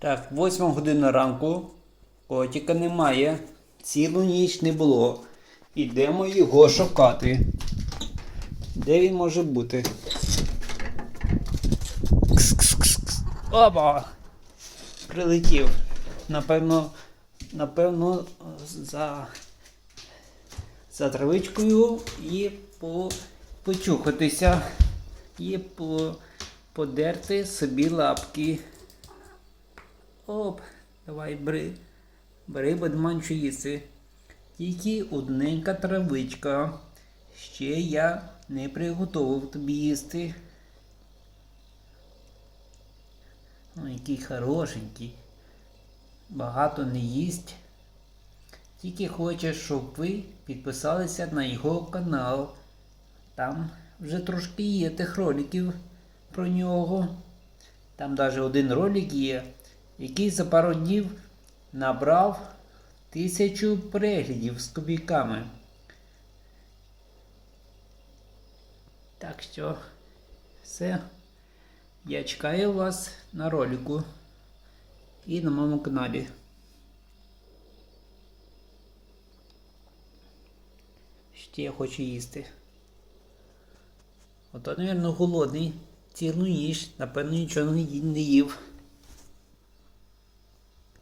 Так, 8 година ранку. Котика немає. Цілу ніч не було. Ідемо його шукати. Де він може бути? Кс-кс-кс-кс. Опа! Прилетів. Напевно, напевно, за, за травичкою і по, почухатися. І по, подерти собі лапки. Оп, давай бери. Бери бадманчу їсти. Тільки одненька травичка. Ще я не приготував тобі їсти. Ну, який хорошенький. Багато не їсть. Тільки хоче, щоб ви підписалися на його канал. Там вже трошки є тих роликів про нього. Там навіть один ролик є, який за пару днів набрав тисячу переглядів з копійками. Так що все. Я чекаю вас на ролику і на моєму каналі. Ще я хочу їсти. Ото, мабуть, голодний. Цілу ніч, напевно, нічого не їв.